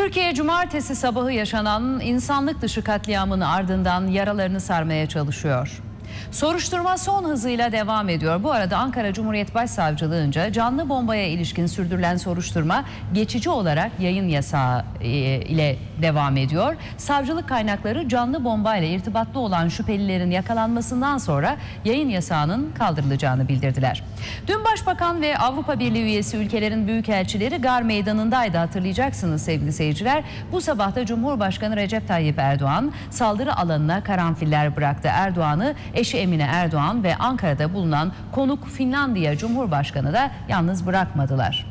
Türkiye cumartesi sabahı yaşanan insanlık dışı katliamın ardından yaralarını sarmaya çalışıyor. Soruşturma son hızıyla devam ediyor. Bu arada Ankara Cumhuriyet Başsavcılığınca canlı bombaya ilişkin sürdürülen soruşturma geçici olarak yayın yasağı e, ile devam ediyor. Savcılık kaynakları canlı bomba ile irtibatlı olan şüphelilerin yakalanmasından sonra yayın yasağının kaldırılacağını bildirdiler. Dün Başbakan ve Avrupa Birliği üyesi ülkelerin büyükelçileri Gar Meydanı'ndaydı hatırlayacaksınız sevgili seyirciler. Bu sabah da Cumhurbaşkanı Recep Tayyip Erdoğan saldırı alanına karanfiller bıraktı. Erdoğan'ı eşi Emine Erdoğan ve Ankara'da bulunan konuk Finlandiya Cumhurbaşkanı da yalnız bırakmadılar.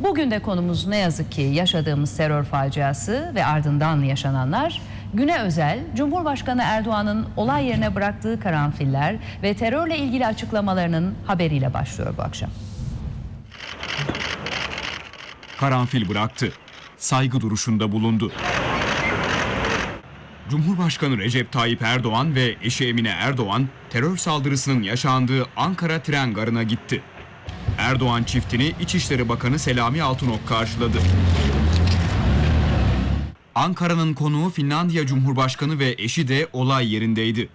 Bugün de konumuz ne yazık ki yaşadığımız terör faciası ve ardından yaşananlar. Güne özel Cumhurbaşkanı Erdoğan'ın olay yerine bıraktığı karanfiller ve terörle ilgili açıklamalarının haberiyle başlıyor bu akşam. karanfil bıraktı. Saygı duruşunda bulundu. Cumhurbaşkanı Recep Tayyip Erdoğan ve eşi Emine Erdoğan terör saldırısının yaşandığı Ankara tren garına gitti. Erdoğan çiftini İçişleri Bakanı Selami Altınok karşıladı. Ankara'nın konuğu Finlandiya Cumhurbaşkanı ve eşi de olay yerindeydi.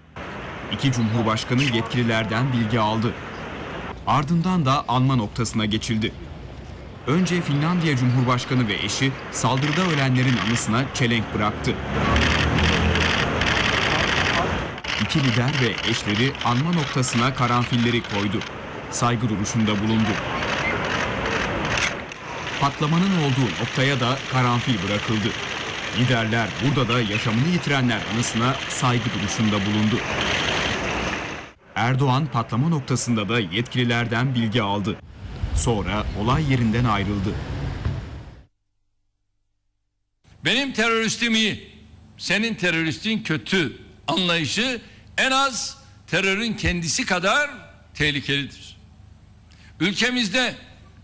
İki cumhurbaşkanı yetkililerden bilgi aldı. Ardından da anma noktasına geçildi. Önce Finlandiya Cumhurbaşkanı ve eşi saldırıda ölenlerin anısına çelenk bıraktı. İki lider ve eşleri anma noktasına karanfilleri koydu. Saygı duruşunda bulundu. Patlamanın olduğu noktaya da karanfil bırakıldı. Liderler burada da yaşamını yitirenler anısına saygı duruşunda bulundu. Erdoğan patlama noktasında da yetkililerden bilgi aldı. Sonra olay yerinden ayrıldı. Benim teröristim iyi, senin teröristin kötü anlayışı en az terörün kendisi kadar tehlikelidir. Ülkemizde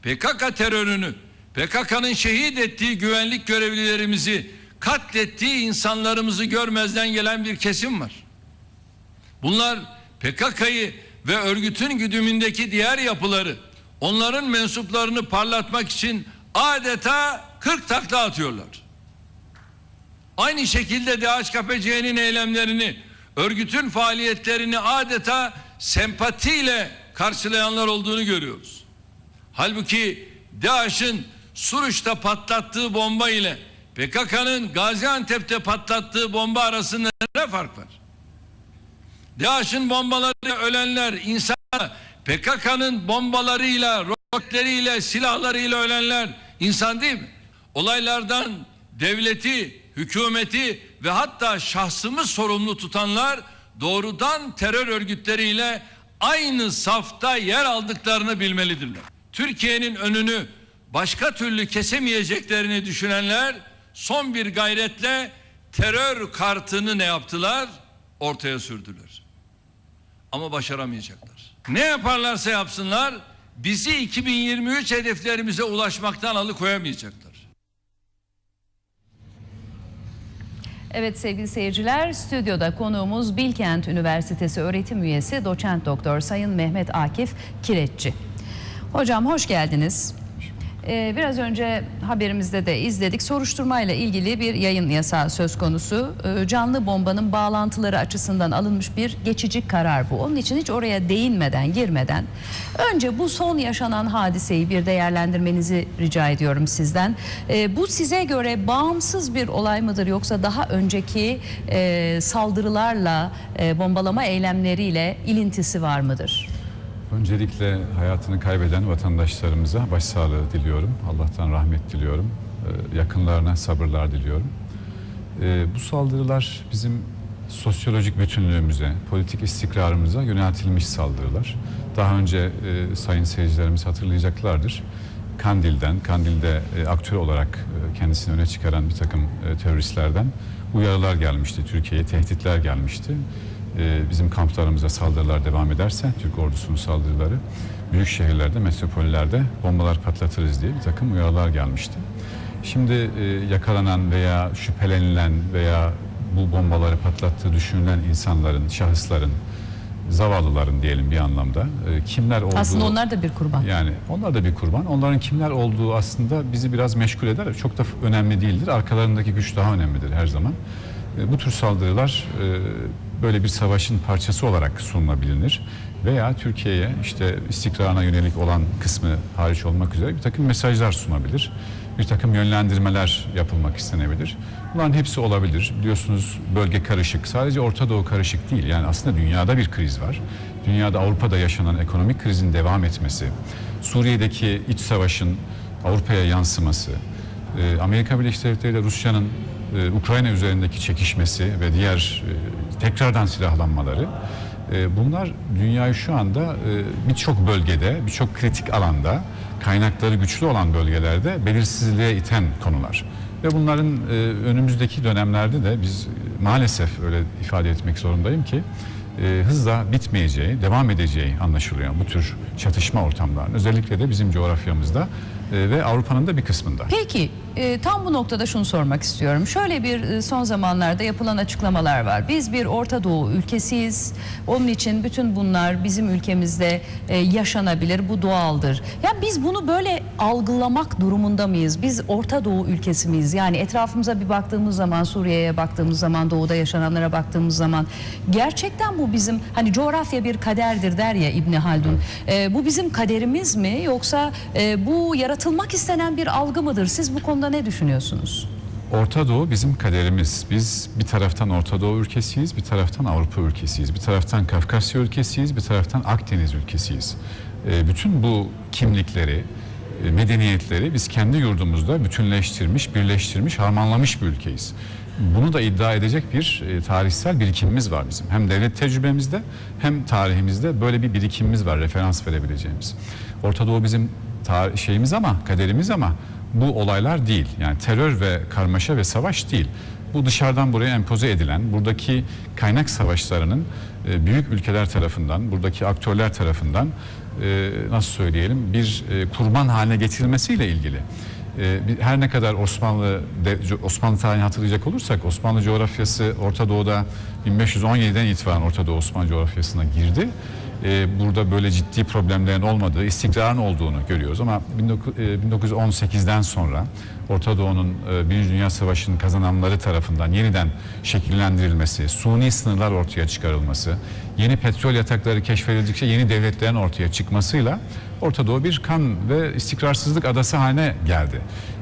PKK terörünü, PKK'nın şehit ettiği güvenlik görevlilerimizi, katlettiği insanlarımızı görmezden gelen bir kesim var. Bunlar PKK'yı ve örgütün güdümündeki diğer yapıları, onların mensuplarını parlatmak için adeta 40 takla atıyorlar. Aynı şekilde DHKPC'nin eylemlerini, örgütün faaliyetlerini adeta sempatiyle karşılayanlar olduğunu görüyoruz. Halbuki DAEŞ'in Suruç'ta patlattığı bomba ile PKK'nın Gaziantep'te patlattığı bomba arasında ne fark var? DAEŞ'in bombalarıyla ölenler insan PKK'nın bombalarıyla, roketleriyle, silahlarıyla ölenler insan değil mi? Olaylardan devleti, hükümeti ve hatta şahsımı sorumlu tutanlar doğrudan terör örgütleriyle aynı safta yer aldıklarını bilmelidirler. Türkiye'nin önünü başka türlü kesemeyeceklerini düşünenler son bir gayretle terör kartını ne yaptılar? Ortaya sürdüler. Ama başaramayacaklar. Ne yaparlarsa yapsınlar bizi 2023 hedeflerimize ulaşmaktan alıkoyamayacaklar. Evet sevgili seyirciler, stüdyoda konuğumuz Bilkent Üniversitesi öğretim üyesi doçent doktor Sayın Mehmet Akif Kireççi. Hocam hoş geldiniz. Ee, biraz önce haberimizde de izledik. Soruşturmayla ilgili bir yayın yasağı söz konusu. Ee, canlı bombanın bağlantıları açısından alınmış bir geçici karar bu. Onun için hiç oraya değinmeden, girmeden önce bu son yaşanan hadiseyi bir değerlendirmenizi rica ediyorum sizden. Ee, bu size göre bağımsız bir olay mıdır yoksa daha önceki e, saldırılarla, e, bombalama eylemleriyle ilintisi var mıdır? Öncelikle hayatını kaybeden vatandaşlarımıza başsağlığı diliyorum. Allah'tan rahmet diliyorum. Ee, Yakınlarına sabırlar diliyorum. Ee, Bu saldırılar bizim sosyolojik bütünlüğümüze, politik istikrarımıza yöneltilmiş saldırılar. Daha önce e, sayın seyircilerimiz hatırlayacaklardır. Kandil'den, Kandil'de e, aktör olarak e, kendisini öne çıkaran bir takım teröristlerden uyarılar gelmişti. Türkiye'ye tehditler gelmişti. E, bizim kamplarımıza saldırılar devam ederse, Türk ordusunun saldırıları, büyük şehirlerde, metropollerde bombalar patlatırız diye bir takım uyarılar gelmişti. Şimdi e, yakalanan veya şüphelenilen veya bu bombaları patlattığı düşünülen insanların, şahısların zavallıların diyelim bir anlamda e, kimler olduğu Aslında onlar da bir kurban. yani onlar da bir kurban. Onların kimler olduğu aslında bizi biraz meşgul eder. Çok da önemli değildir. Arkalarındaki güç daha önemlidir her zaman. E, Bu tür saldırılar e, böyle bir savaşın parçası olarak sunulabilir. Veya Türkiye'ye işte istikrarına yönelik olan kısmı hariç olmak üzere bir takım mesajlar sunabilir. Bir takım yönlendirmeler yapılmak istenebilir. Bunların hepsi olabilir. Biliyorsunuz bölge karışık. Sadece Orta Doğu karışık değil. Yani aslında dünyada bir kriz var. Dünyada Avrupa'da yaşanan ekonomik krizin devam etmesi, Suriye'deki iç savaşın Avrupa'ya yansıması, e, Amerika Birleşik Devletleri ile Rusya'nın e, Ukrayna üzerindeki çekişmesi ve diğer e, tekrardan silahlanmaları e, bunlar dünyayı şu anda e, birçok bölgede, birçok kritik alanda, kaynakları güçlü olan bölgelerde belirsizliğe iten konular. Ve bunların e, önümüzdeki dönemlerde de biz maalesef öyle ifade etmek zorundayım ki e, hızla bitmeyeceği, devam edeceği anlaşılıyor bu tür çatışma ortamlarının. Özellikle de bizim coğrafyamızda ve Avrupa'nın da bir kısmında. Peki e, tam bu noktada şunu sormak istiyorum. Şöyle bir e, son zamanlarda yapılan açıklamalar var. Biz bir Orta Doğu ülkesiyiz. Onun için bütün bunlar bizim ülkemizde e, yaşanabilir. Bu doğaldır. Ya biz bunu böyle algılamak durumunda mıyız? Biz Orta Doğu ülkesi miyiz? Yani etrafımıza bir baktığımız zaman Suriye'ye baktığımız zaman doğuda yaşananlara baktığımız zaman gerçekten bu bizim hani coğrafya bir kaderdir der ya İbni Haldun. E, bu bizim kaderimiz mi yoksa e, bu yaratılmak istenen bir algı mıdır? Siz bu konuda ne düşünüyorsunuz? Orta Doğu bizim kaderimiz. Biz bir taraftan Orta Doğu ülkesiyiz, bir taraftan Avrupa ülkesiyiz, bir taraftan Kafkasya ülkesiyiz, bir taraftan Akdeniz ülkesiyiz. E, bütün bu kimlikleri, e, medeniyetleri biz kendi yurdumuzda bütünleştirmiş, birleştirmiş, harmanlamış bir ülkeyiz. Bunu da iddia edecek bir e, tarihsel birikimimiz var bizim. Hem devlet tecrübemizde hem tarihimizde böyle bir birikimimiz var, referans verebileceğimiz. Orta Doğu bizim şeyimiz ama, kaderimiz ama bu olaylar değil. Yani terör ve karmaşa ve savaş değil. Bu dışarıdan buraya empoze edilen, buradaki kaynak savaşlarının e, büyük ülkeler tarafından, buradaki aktörler tarafından e, nasıl söyleyelim bir e, kurban haline getirilmesiyle ilgili. Her ne kadar Osmanlı Osmanlı tarihini hatırlayacak olursak Osmanlı coğrafyası Orta Doğu'da 1517'den itibaren Orta Doğu Osmanlı coğrafyasına girdi. E, burada böyle ciddi problemlerin olmadığı, istikrarın olduğunu görüyoruz. Ama 19 e, 1918'den sonra Orta Doğu'nun e, Birinci Dünya Savaşı'nın kazananları tarafından yeniden şekillendirilmesi, suni sınırlar ortaya çıkarılması, yeni petrol yatakları keşfedildikçe yeni devletlerin ortaya çıkmasıyla Orta Doğu bir kan ve istikrarsızlık adası haline geldi.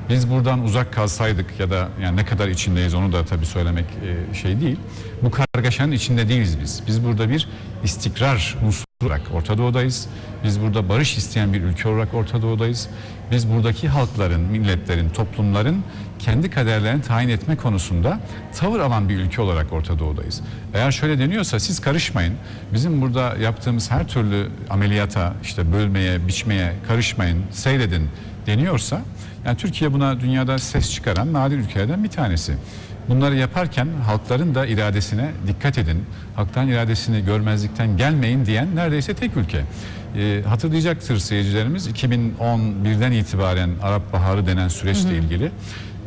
Biz buradan uzak kalsaydık ya da yani ne kadar içindeyiz onu da tabii söylemek e, şey değil. Bu kargaşanın içinde değiliz biz. Biz burada bir istikrar unsuru olarak Orta Doğu'dayız. Biz burada barış isteyen bir ülke olarak Orta Doğu'dayız. Biz buradaki halkların, milletlerin, toplumların kendi kaderlerini tayin etme konusunda tavır alan bir ülke olarak Orta Doğu'dayız. Eğer şöyle deniyorsa siz karışmayın. Bizim burada yaptığımız her türlü ameliyata, işte bölmeye, biçmeye karışmayın, seyredin deniyorsa yani Türkiye buna dünyada ses çıkaran nadir ülkelerden bir tanesi. Bunları yaparken halkların da iradesine dikkat edin. Halktan iradesini görmezlikten gelmeyin diyen neredeyse tek ülke. Ee, hatırlayacaktır seyircilerimiz 2011'den itibaren Arap Baharı denen süreçle ilgili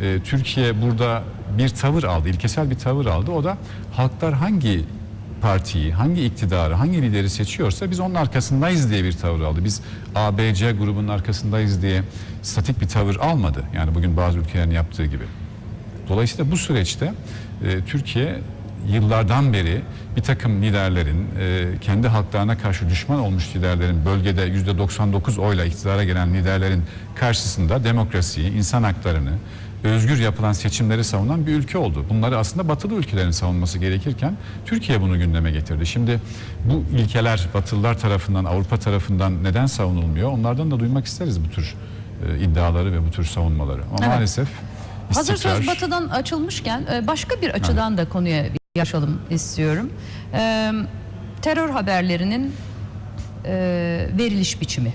e, Türkiye burada bir tavır aldı, ilkesel bir tavır aldı. O da halklar hangi partiyi, hangi iktidarı, hangi lideri seçiyorsa biz onun arkasındayız diye bir tavır aldı. Biz ABC grubunun arkasındayız diye statik bir tavır almadı. Yani bugün bazı ülkelerin yaptığı gibi. Dolayısıyla bu süreçte e, Türkiye yıllardan beri bir takım liderlerin, e, kendi halklarına karşı düşman olmuş liderlerin, bölgede yüzde 99 oyla iktidara gelen liderlerin karşısında demokrasiyi, insan haklarını, özgür yapılan seçimleri savunan bir ülke oldu. Bunları aslında batılı ülkelerin savunması gerekirken Türkiye bunu gündeme getirdi. Şimdi bu ilkeler batılılar tarafından, Avrupa tarafından neden savunulmuyor? Onlardan da duymak isteriz bu tür e, iddiaları ve bu tür savunmaları. Ama Evet. maalesef Hazır söz batıdan açılmışken e, başka bir açıdan da konuya yaşalım istiyorum. E, terör haberlerinin e, veriliş biçimi.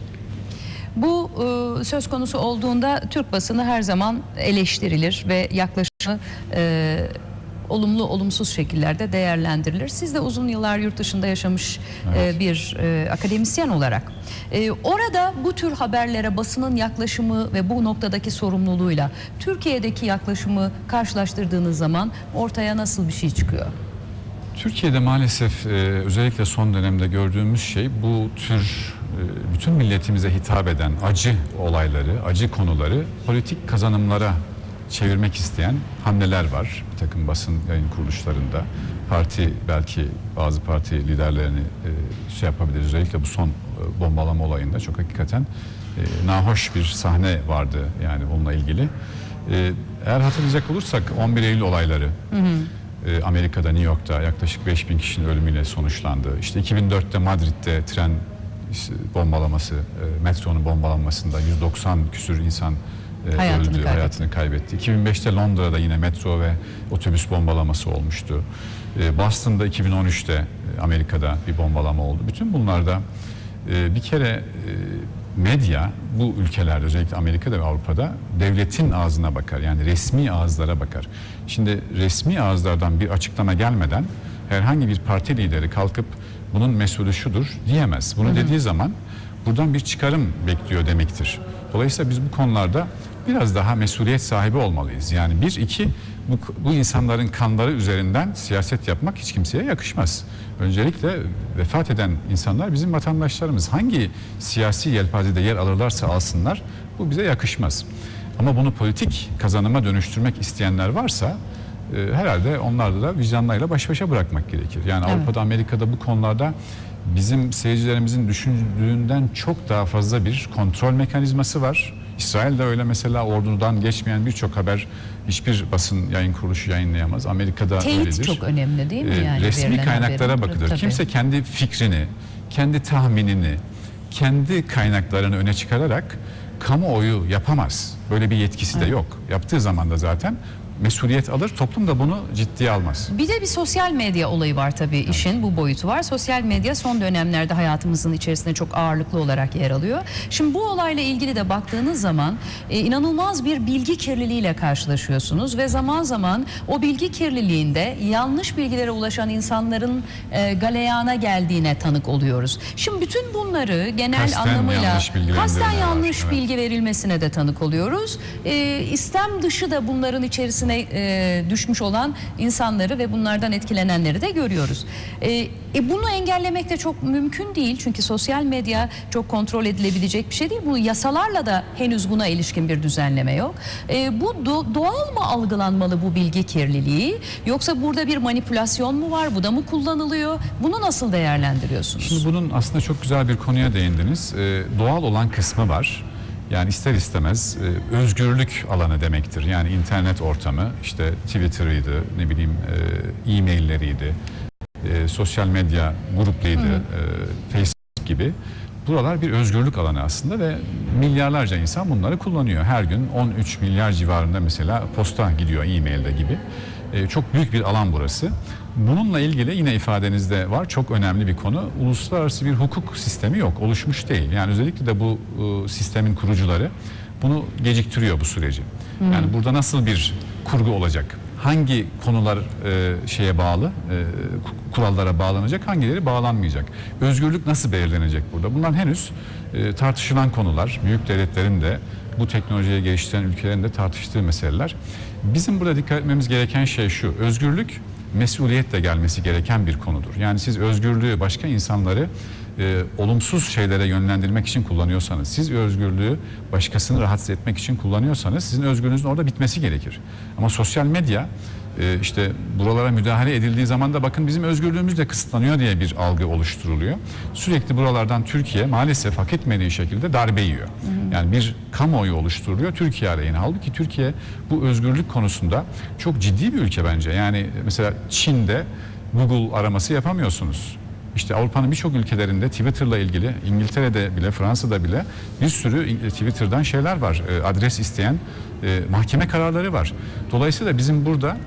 Bu e, söz konusu olduğunda Türk basını her zaman eleştirilir ve yaklaşımı e, olumlu olumsuz şekillerde değerlendirilir. Siz de uzun yıllar yurt dışında yaşamış e, bir e, akademisyen olarak e, orada bu tür haberlere basının yaklaşımı ve bu noktadaki sorumluluğuyla Türkiye'deki yaklaşımı karşılaştırdığınız zaman ortaya nasıl bir şey çıkıyor? Türkiye'de maalesef e, özellikle son dönemde gördüğümüz şey bu tür e, bütün milletimize hitap eden acı olayları, acı konuları politik kazanımlara çevirmek isteyen hamleler var. Bir takım basın yayın kuruluşlarında. Parti belki bazı parti liderlerini e, şey yapabilir. Özellikle bu son e, bombalama olayında çok hakikaten e, nahoş bir sahne vardı yani onunla ilgili. E, eğer hatırlayacak olursak 11 Eylül olayları e, Amerika'da, New York'ta yaklaşık 5000 kişinin ölümüyle sonuçlandı. İşte 2004'te Madrid'de tren bombalaması, e, metronun bombalanmasında 190 küsür insan Hayatını öldü, kaybetti. hayatını kaybetti. 2005'te Londra'da yine metro ve otobüs bombalaması olmuştu. E, Boston'da 2013'te e, Amerika'da bir bombalama oldu. Bütün bunlarda e, bir kere e, medya bu ülkelerde özellikle Amerika'da ve Avrupa'da devletin ağzına bakar. Yani resmi ağızlara bakar. Şimdi resmi ağızlardan bir açıklama gelmeden herhangi bir parti lideri kalkıp bunun mesulü şudur diyemez. Bunu dediği zaman buradan bir çıkarım bekliyor demektir. Dolayısıyla biz bu konularda biraz daha mesuliyet sahibi olmalıyız. Yani bir, iki bu, bu insanların kanları üzerinden siyaset yapmak hiç kimseye yakışmaz. Öncelikle vefat eden insanlar bizim vatandaşlarımız. Hangi siyasi yelpazede yer alırlarsa alsınlar bu bize yakışmaz. Ama bunu politik kazanıma dönüştürmek isteyenler varsa e, herhalde onlarda da vicdanlarıyla baş başa bırakmak gerekir. Yani Evet. Avrupa'da, Amerika'da bu konularda bizim seyircilerimizin düşündüğünden çok daha fazla bir kontrol mekanizması var. İsrail'de öyle mesela ordudan geçmeyen birçok haber hiçbir basın yayın kuruluşu yayınlayamaz. Amerika'da Teyit öyledir. çok önemli değil mi? Ee, Yani resmi kaynaklara haberin? bakılır. Tabii. Kimse kendi fikrini, kendi tahminini, kendi kaynaklarını öne çıkararak kamuoyu yapamaz. Böyle bir yetkisi de yok. Yaptığı zaman da zaten mesuliyet alır. Toplum da bunu ciddiye almaz. Bir de bir sosyal medya olayı var tabii işin bu boyutu var. Sosyal medya son dönemlerde hayatımızın içerisinde çok ağırlıklı olarak yer alıyor. Şimdi bu olayla ilgili de baktığınız zaman e, inanılmaz bir bilgi kirliliğiyle karşılaşıyorsunuz ve zaman zaman o bilgi kirliliğinde yanlış bilgilere ulaşan insanların e, galeyana geldiğine tanık oluyoruz. Şimdi bütün bunları genel Kasten anlamıyla yanlış kasten var, yanlış evet. bilgi verilmesine de tanık oluyoruz. E, istem dışı da bunların içerisine e, düşmüş olan insanları ve bunlardan etkilenenleri de görüyoruz. E, e, bunu engellemek de çok mümkün değil çünkü sosyal medya çok kontrol edilebilecek bir şey değil. Bu yasalarla da henüz buna ilişkin bir düzenleme yok. E, bu do- doğal mı algılanmalı bu bilgi kirliliği yoksa burada bir manipülasyon mu var? Bu da mı kullanılıyor? Bunu nasıl değerlendiriyorsunuz? Şimdi bunun aslında çok güzel bir konuya değindiniz. Ee, doğal olan kısmı var. Yani ister istemez e, özgürlük alanı demektir. Yani internet ortamı, işte Twitter'ıydı, ne bileyim e, e-mailleriydi, e, sosyal medya gruplarıydı, e, Facebook gibi. Buralar bir özgürlük alanı aslında ve milyarlarca insan bunları kullanıyor. Her gün 13 milyar civarında mesela posta gidiyor e-mailde gibi. E, çok büyük bir alan burası. Bununla ilgili yine ifadenizde var çok önemli bir konu. Uluslararası bir hukuk sistemi yok, oluşmuş değil. Yani özellikle de bu e, sistemin kurucuları bunu geciktiriyor bu süreci. Yani burada nasıl bir kurgu olacak? Hangi konular e, şeye bağlı, e, ku- kurallara bağlanacak, hangileri bağlanmayacak? Özgürlük nasıl belirlenecek burada? Bunlar henüz e, tartışılan konular. Büyük devletlerin de bu teknolojiye geliştiren ülkelerin de tartıştığı meseleler. Bizim burada dikkat etmemiz gereken şey şu. Özgürlük mesuliyetle gelmesi gereken bir konudur. Yani siz özgürlüğü başka insanları e, olumsuz şeylere yönlendirmek için kullanıyorsanız, siz özgürlüğü başkasını rahatsız etmek için kullanıyorsanız sizin özgürlüğünüzün orada bitmesi gerekir. Ama sosyal medya e, işte buralara müdahale edildiği zaman da bakın bizim özgürlüğümüz de kısıtlanıyor diye bir algı oluşturuluyor. Sürekli buralardan Türkiye maalesef hak etmediği şekilde darbe yiyor. Yani bir kamuoyu oluşturuluyor Türkiye aleyhine. Halbuki Türkiye bu özgürlük konusunda çok ciddi bir ülke bence. Yani mesela Çin'de Google araması yapamıyorsunuz. İşte Avrupa'nın birçok ülkelerinde Twitter'la ilgili, İngiltere'de bile, Fransa'da bile bir sürü e, Twitter'dan şeyler var. E, adres isteyen e, mahkeme kararları var. Dolayısıyla bizim burada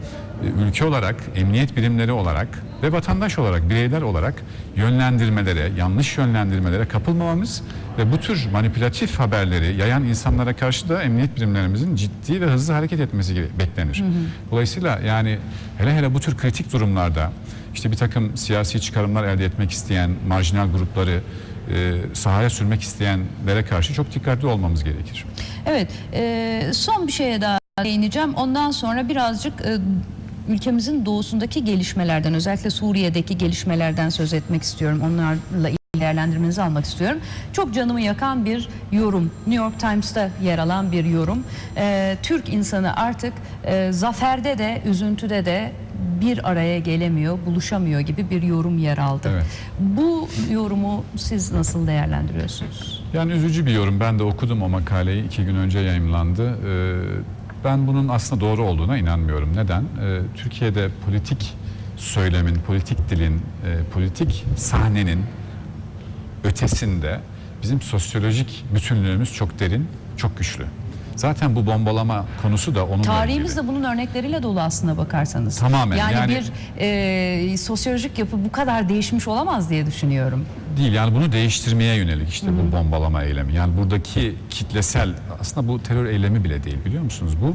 ülke olarak, emniyet birimleri olarak ve vatandaş olarak, bireyler olarak yönlendirmelere, yanlış yönlendirmelere kapılmamamız ve bu tür manipülatif haberleri yayan insanlara karşı da emniyet birimlerimizin ciddi ve hızlı hareket etmesi beklenir. Dolayısıyla yani hele hele bu tür kritik durumlarda işte bir takım siyasi çıkarımlar elde etmek isteyen marjinal grupları e, sahaya sürmek isteyenlere karşı çok dikkatli olmamız gerekir. Evet, e, son bir şeye daha değineceğim. Ondan sonra birazcık e, ülkemizin doğusundaki gelişmelerden özellikle Suriye'deki gelişmelerden söz etmek istiyorum. Onlarla değerlendirmenizi almak istiyorum. Çok canımı yakan bir yorum. New York Times'ta yer alan bir yorum. Ee, Türk insanı artık e, zaferde de üzüntüde de bir araya gelemiyor, buluşamıyor gibi bir yorum yer aldı. Evet. Bu yorumu siz nasıl değerlendiriyorsunuz? Yani üzücü bir yorum. Ben de okudum o makaleyi. iki gün önce yayımlandı. Ee, ben bunun aslında doğru olduğuna inanmıyorum. Neden? Ee, Türkiye'de politik söylemin, politik dilin, e, politik sahnenin ötesinde bizim sosyolojik bütünlüğümüz çok derin, çok güçlü. Zaten bu bombalama konusu da onunla Tarihimiz ilgili. de bunun örnekleriyle dolu aslına bakarsanız. Tamamen, Yani, yani- bir e, sosyolojik yapı bu kadar değişmiş olamaz diye düşünüyorum. Değil yani bunu değiştirmeye yönelik işte bu bombalama eylemi. Yani buradaki kitlesel aslında bu terör eylemi bile değil biliyor musunuz? Bu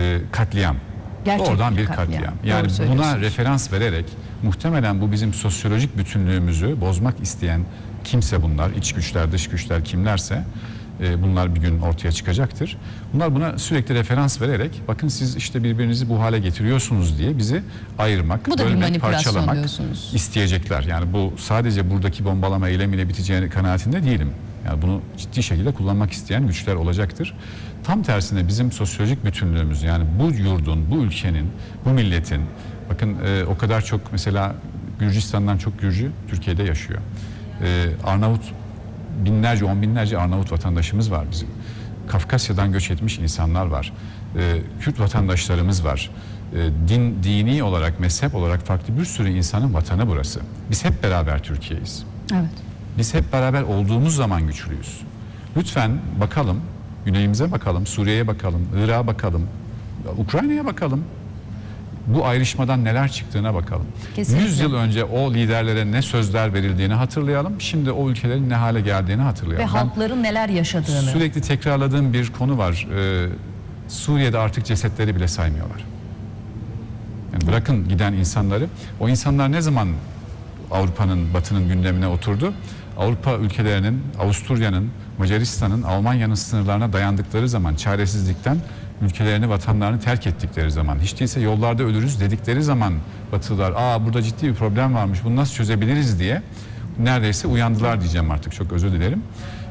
e, katliam. Gerçek Oradan bir katliam. katliam. Doğru Yani buna referans vererek muhtemelen bu bizim sosyolojik bütünlüğümüzü bozmak isteyen kimse bunlar, iç güçler, dış güçler kimlerse e, bunlar bir gün ortaya çıkacaktır. Bunlar buna sürekli referans vererek bakın siz işte birbirinizi bu hale getiriyorsunuz diye bizi ayırmak, Bu da bölmek, parçalamak diyorsunuz. isteyecekler. Yani bu sadece buradaki bombalama eylemiyle biteceğini kanaatinde değilim. Yani bunu ciddi şekilde kullanmak isteyen güçler olacaktır. Tam tersine bizim sosyolojik bütünlüğümüz yani bu yurdun, bu ülkenin, bu milletin bakın e, o kadar çok mesela Gürcistan'dan çok Gürcü Türkiye'de yaşıyor. E, Arnavut binlerce, on binlerce Arnavut vatandaşımız var bizim. Kafkasya'dan göç etmiş insanlar var. E, Kürt vatandaşlarımız var. E, din, dini olarak, mezhep olarak farklı bir sürü insanın vatanı burası. Biz hep beraber Türkiye'yiz. Evet. Biz hep beraber olduğumuz zaman güçlüyüz. Lütfen bakalım, güneyimize bakalım, Suriye'ye bakalım, Irak'a bakalım, Ukrayna'ya bakalım. Bu ayrışmadan neler çıktığına bakalım. Kesinlikle. 100 yıl önce o liderlere ne sözler verildiğini hatırlayalım. Şimdi o ülkelerin ne hale geldiğini Ve hatırlayalım. Ben halkların neler yaşadığını. sürekli tekrarladığım bir konu var. Ee, Suriye'de artık cesetleri bile saymıyorlar. Yani bırakın giden insanları. O insanlar ne zaman Avrupa'nın, Batı'nın gündemine oturdu? Avrupa ülkelerinin, Avusturya'nın, Macaristan'ın, Almanya'nın sınırlarına dayandıkları zaman, çaresizlikten ülkelerini, vatanlarını terk ettikleri zaman, hiç değilse yollarda ölürüz dedikleri zaman Batılılar, aa burada ciddi bir problem varmış, bunu nasıl çözebiliriz diye neredeyse uyandılar diyeceğim artık, çok özür dilerim.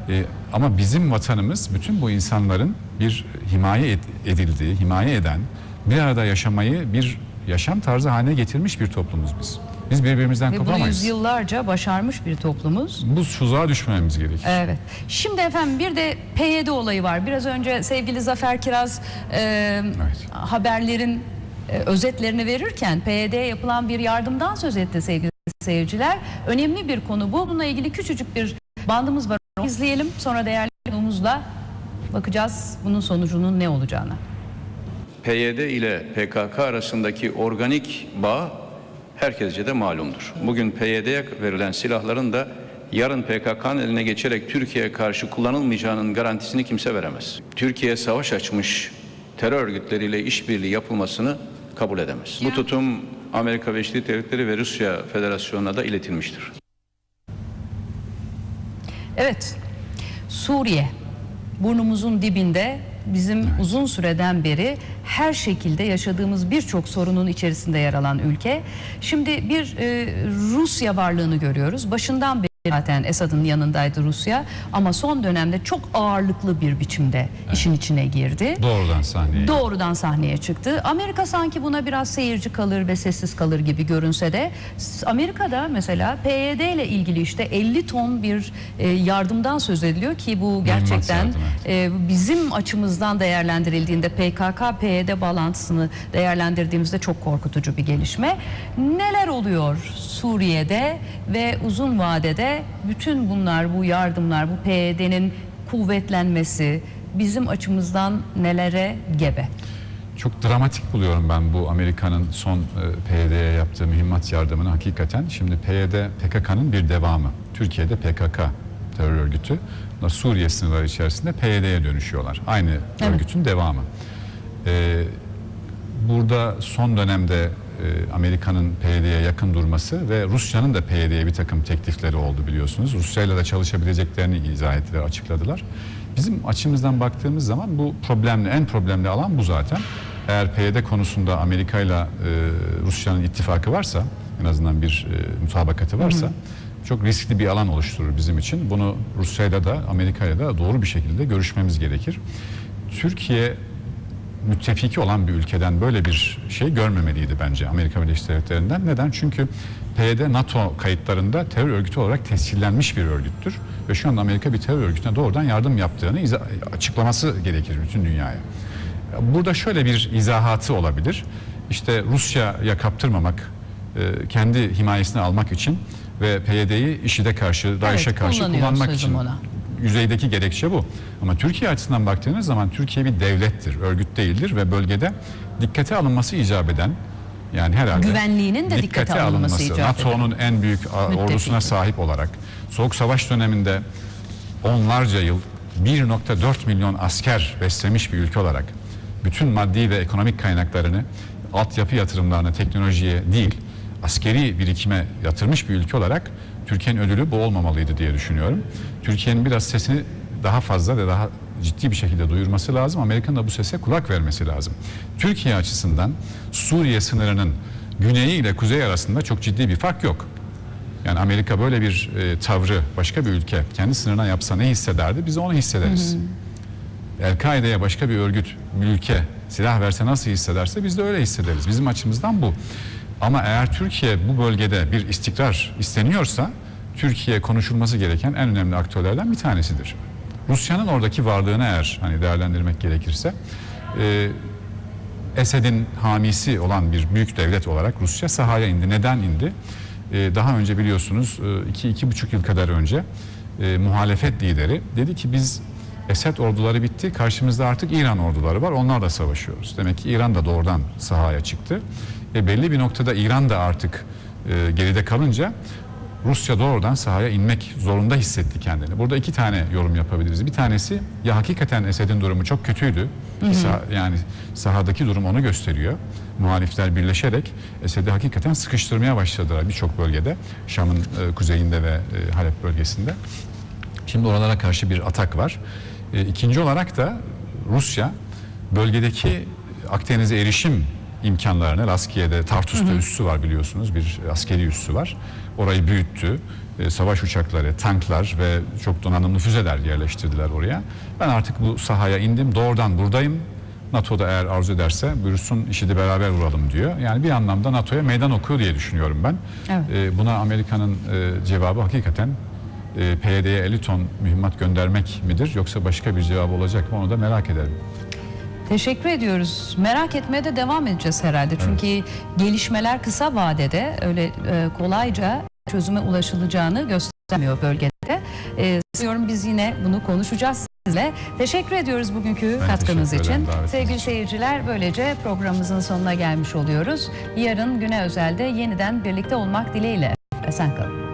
Ee, ama bizim vatanımız bütün bu insanların bir himaye ed- edildiği, himaye eden, bir arada yaşamayı bir yaşam tarzı haline getirmiş bir toplumuz biz. Biz birbirimizden Ve bunu kopamayız. yüzyıllarca başarmış bir toplumuz. Bu tuzağa düşmememiz gerekir. Evet. Şimdi efendim bir de PYD olayı var. Biraz önce sevgili Zafer Kiraz e, haberlerin e, özetlerini verirken PYD'ye yapılan bir yardımdan söz etti sevgili seyirciler. Önemli bir konu bu. Bununla ilgili küçücük bir bandımız var. Onu izleyelim. Sonra değerli konuğumuzla bakacağız bunun sonucunun ne olacağına. PYD ile PKK arasındaki organik bağ herkesce de malumdur. Bugün PYD'ye verilen silahların da yarın PKK'nın eline geçerek Türkiye'ye karşı kullanılmayacağının garantisini kimse veremez. Türkiye savaş açmış terör örgütleriyle işbirliği yapılmasını kabul edemez. Bu tutum Amerika Birleşik Devletleri ve Rusya Federasyonu'na da iletilmiştir. Evet, Suriye burnumuzun dibinde bizim uzun süreden beri her şekilde yaşadığımız birçok sorunun içerisinde yer alan ülke. Şimdi bir e, Rusya varlığını görüyoruz. Başından beri zaten Esad'ın yanındaydı Rusya ama son dönemde çok ağırlıklı bir biçimde işin içine girdi. Doğrudan sahneye. Doğrudan sahneye çıktı. Amerika sanki buna biraz seyirci kalır ve sessiz kalır gibi görünse de Amerika'da mesela PYD ile ilgili işte 50 ton bir e, yardımdan söz ediliyor ki bu gerçekten e, bizim açımızdan değerlendirildiğinde PKK-PYD bağlantısını değerlendirdiğimizde çok korkutucu bir gelişme. Neler oluyor Suriye'de ve uzun vadede bütün bunlar bu yardımlar bu PYD'nin kuvvetlenmesi bizim açımızdan nelere gebe? Çok dramatik buluyorum ben bu Amerika'nın son e, PYD'ye yaptığı mühimmat yardımını hakikaten. Şimdi PYD PKK'nın bir devamı. Türkiye'de PKK terör örgütü. Bunlar Suriye sınırları içerisinde PYD'ye dönüşüyorlar. Aynı örgütün devamı. E, burada son dönemde Amerika'nın PYD'ye yakın durması ve Rusya'nın da PYD'ye bir takım teklifleri oldu biliyorsunuz. Rusya'yla da çalışabileceklerini izah ettiler, açıkladılar. Bizim açımızdan baktığımız zaman bu problemli, en problemli alan bu zaten. eğer PYD konusunda Amerika ile Rusya'nın ittifakı varsa en azından bir e, mutabakatı varsa çok riskli bir alan oluşturur bizim için. Bunu Rusya'yla da Amerika'yla da doğru bir şekilde görüşmemiz gerekir. Türkiye müttefiki olan bir ülkeden böyle bir şey görmemeliydi bence Amerika Birleşik Devletleri'nden. Neden? Çünkü PYD NATO kayıtlarında terör örgütü olarak tescillenmiş bir örgüttür. Ve şu anda Amerika bir terör örgütüne doğrudan yardım yaptığını açıklaması gerekir bütün dünyaya. Burada şöyle bir izahatı olabilir. İşte Rusya'ya kaptırmamak, e, kendi himayesine almak için ve PYD'yi IŞİD'e karşı, DAEŞ'e karşı kullanıyor kullanmak için ona. Yüzeydeki gerekçe bu. Ama Türkiye açısından baktığınız zaman Türkiye bir devlettir, örgüt değildir ve bölgede dikkate alınması icap eden yani herhalde Güvenliğinin de dikkate alınması icap eden. NATO'nun en büyük ordusuna sahip olarak Soğuk Savaş döneminde onlarca yıl 1.4 milyon asker beslemiş bir ülke olarak bütün maddi ve ekonomik kaynaklarını altyapı yatırımlarına, teknolojiye değil askeri birikime yatırmış bir ülke olarak Türkiye'nin ödülü bu olmamalıydı diye düşünüyorum. Türkiye'nin biraz sesini daha fazla ve daha ciddi bir şekilde duyurması lazım. Amerika'nın da bu sese kulak vermesi lazım. Türkiye açısından Suriye sınırının güneyi ile kuzey arasında çok ciddi bir fark yok. Yani Amerika böyle bir e, tavrı başka bir ülke kendi sınırına yapsa ne hissederdi? Biz onu hissederiz. El-Kaide'ye başka bir örgüt, bir ülke silah verse nasıl hissederse biz de öyle hissederiz. Bizim açımızdan bu. Ama eğer Türkiye bu bölgede bir istikrar isteniyorsa Türkiye konuşulması gereken en önemli aktörlerden bir tanesidir. Rusya'nın oradaki varlığını eğer hani değerlendirmek gerekirse e, Esed'in hamisi olan bir büyük devlet olarak Rusya sahaya indi. Neden indi? Ee, daha önce biliyorsunuz e, iki, iki buçuk yıl kadar önce e, muhalefet lideri dedi ki biz Esed orduları bitti. Karşımızda artık İran orduları var. Onlarla savaşıyoruz. Demek ki İran da doğrudan sahaya çıktı. E, belli bir noktada İran da artık e, geride kalınca Rusya doğrudan sahaya inmek zorunda hissetti kendini. Burada iki tane yorum yapabiliriz. Bir tanesi ya hakikaten Esed'in durumu çok kötüydü. Ki sah- yani sahadaki durum onu gösteriyor. Muhalifler birleşerek Esed'i hakikaten sıkıştırmaya başladılar birçok bölgede. Şam'ın e, kuzeyinde ve e, Halep bölgesinde. Şimdi oralara karşı bir atak var. E, ikinci olarak da Rusya bölgedeki Akdeniz'e erişim imkanlarını Laskiye'de Tartus'ta üssü var biliyorsunuz bir askeri üssü var. Orayı büyüttü. E, savaş uçakları, tanklar ve çok donanımlı füzeler yerleştirdiler oraya. Ben artık bu sahaya indim. Doğrudan buradayım. NATO'da eğer arzu ederse buyursun işi de beraber vuralım diyor. Yani bir anlamda NATO'ya meydan okuyor diye düşünüyorum ben. Evet. E, buna Amerika'nın e, cevabı hakikaten e, PYD'ye 50 ton mühimmat göndermek midir yoksa başka bir cevap olacak mı onu da merak ederim. Teşekkür ediyoruz. Merak etmeye de devam edeceğiz herhalde. Çünkü gelişmeler kısa vadede öyle e, kolayca çözüme ulaşılacağını göstermiyor bölgede. E, sanıyorum biz yine bunu konuşacağız sizinle. Teşekkür ediyoruz bugünkü Ben katkınız teşekkür ederim için. davetiniz Sevgili için. seyirciler böylece programımızın sonuna gelmiş oluyoruz. Yarın güne özelde yeniden birlikte olmak dileğiyle. Esen kalın.